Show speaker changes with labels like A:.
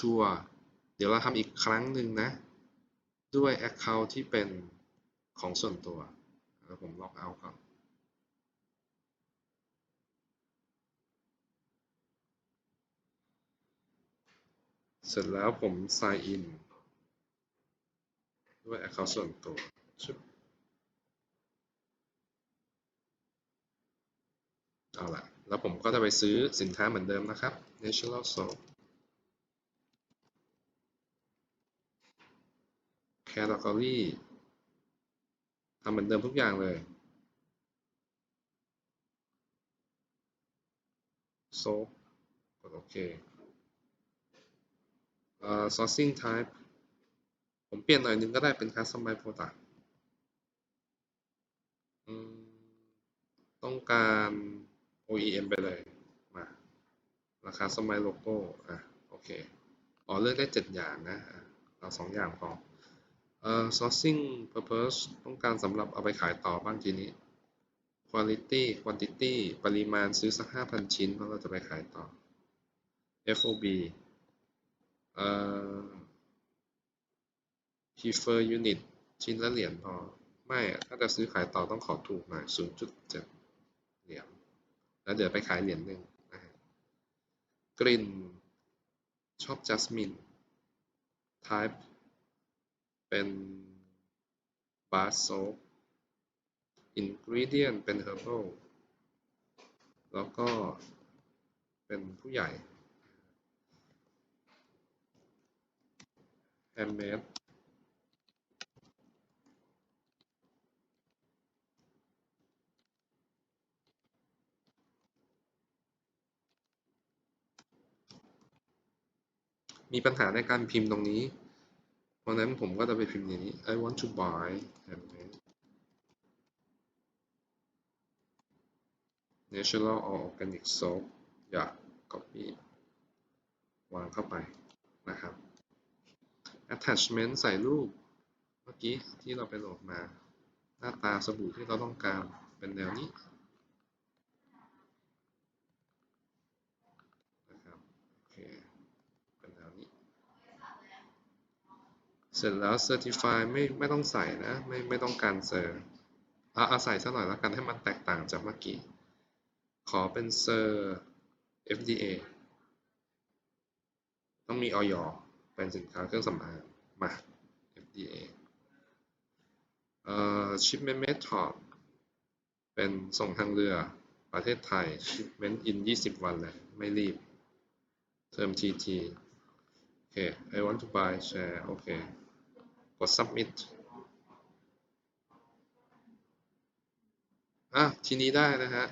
A: ชัวเดี๋ยวเราทำอีกครั้งหนึ่งนะ ด้วย Account ที่เป็นของส่วนตัวแล้วผมล็อกเอาก่อนเสร็จแล้วผม sign in ด้วย Account ส่วนตัวชึบเอาละแล้วผมก็จะไปซื้อสินค้าเหมือนเดิมนะครับ Natural Soap Category ทำเหมือนเดิมทุกอย่างเลย Soap กดโอเคเอ่อ sourcing type ผมเปลี่ยนหน่อยนึงก็ได้เป็น customize product ต้องการ OEM ไปเลย มา ราคา customize logo อะ โอเค อ๋อ เลือกได้ 7 อย่างนะอะเอา 2 อย่างพอ เอ่อ sourcing purpose ต้องการสำหรับเอาไปขายต่อบ้างทีนี้ quality quantity ปริมาณซื้อสัก 5,000 ชิ้นเพราะเราจะไปขายต่อ FOB เอ่อ prefer unit ชิ้นละเหรียญพอ ไม่ถ้าจะซื้อขายต่อต้องขอถูกหน่อย 0.7 เหรียญ แล้วเดี๋ยวไปขายเหรียญหนึ่งนะฮะกลิ่น ชอบ jasmine type เป็น bar soap ingredient เป็น herbal แล้วก็เป็นผู้ใหญ่ handmade มีปัญหาในการพิมพ์ตรงนี้ เพราะนั้นผมก็จะไปพิมพ์อย่างนี้ I want to buy handmade natural or organic soap อยาก copy วางเข้าไปนะครับ attachment ใส่รูป เมื่อกี้ที่เราไปโหลดมา หน้าตาสบู่ที่เราต้องการเป็นแนวนี้นะครับ โอเค เป็นแนวนี้ เสร็จแล้ว certify ไม่ไม่ต้องใส่นะไม่ไม่ต้องการเซอร์เอาเอาใส่ซะหน่อยแล้วกันให้มันแตกต่างจากเมื่อกี้ ขอเป็นเซอร์ FDA ต้องมีออยเป็นสินค้าเครื่องสำอางมา FDA เอ่อ shipment method เป็นส่งทางเรือประเทศไทย shipment in 20 วันเลยไม่รีบเติม TT โอเค I want to buy share โอเค กด submit อะทีนี้ได้นะฮะ